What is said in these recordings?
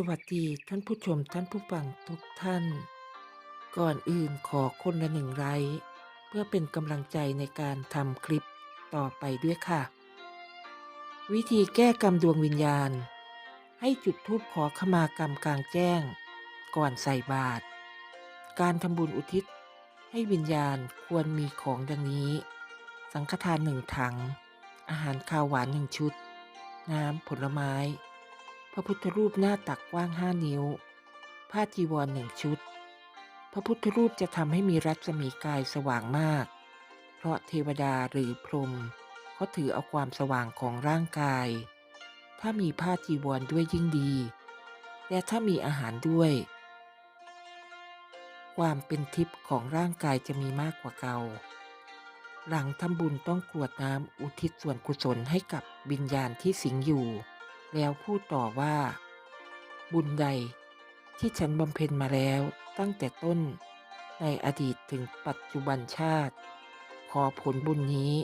สวัสดีท่านผู้ชมท่านผู้ฟังทุกท่าน ก่อนอื่นขอคนละหนึ่งไลค์เพื่อเป็นกำลังใจในการทำคลิปต่อไปด้วยค่ะ วิธีแก้กรรมดวงวิญญาณ ให้จุดธูปขอขมากรรมกลางแจ้ง ก่อนใส่บาตรการทำบุญอุทิศให้วิญญาณควรมีของดังนี้ สังฆทานหนึ่งถัง อาหารคาวหวานหนึ่งชุด น้ำผลไม้ ระพุทธรูปหน้าตักกว้างห้านิ้ว ผ้าจีวรหนึ่งชุด พระพุทธรูปจะทำให้มีรัศมีกายสว่างมาก เพราะเทวดาหรือพรหมเขาถือเอาความสว่างของร่างกาย ถ้ามีผ้าจีวรด้วยยิ่งดี และถ้ามีอาหารด้วย ความเป็นทิพย์ของร่างกายจะมีมากกว่าเก่า หลังทำบุญต้องกรวดน้ำอุทิศส่วนกุศลให้กับวิญญาณที่สิงอยู่ แล้วพูดต่อว่า บุญใดที่ฉันบำเพ็ญมาแล้วตั้งแต่ต้นในอดีตถึงปัจจุบันชาติ ขอผลบุญนี้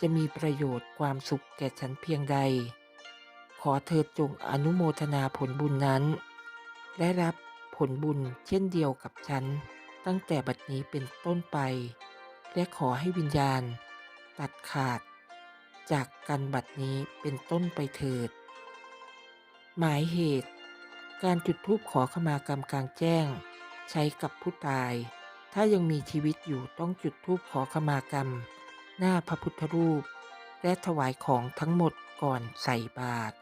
จะมีประโยชน์ความสุขแก่ฉันเพียงใด ขอเธอจงอนุโมทนาผลบุญนั้น และรับผลบุญเช่นเดียวกับฉัน ตั้งแต่บัดนี้เป็นต้นไป และขอให้วิญญาณ ตัดขาด จากกันบัดนี้เป็นต้นไปเถิด หมายเหตุ การจุดธูปขอขมากรรมกลางแจ้ง ใช้กับผู้ตาย ถ้ายังมีชีวิตอยู่ต้องจุดธูปขอขมากรรม หน้าพระพุทธรูป และถวายของทั้งหมดก่อนใส่บาตร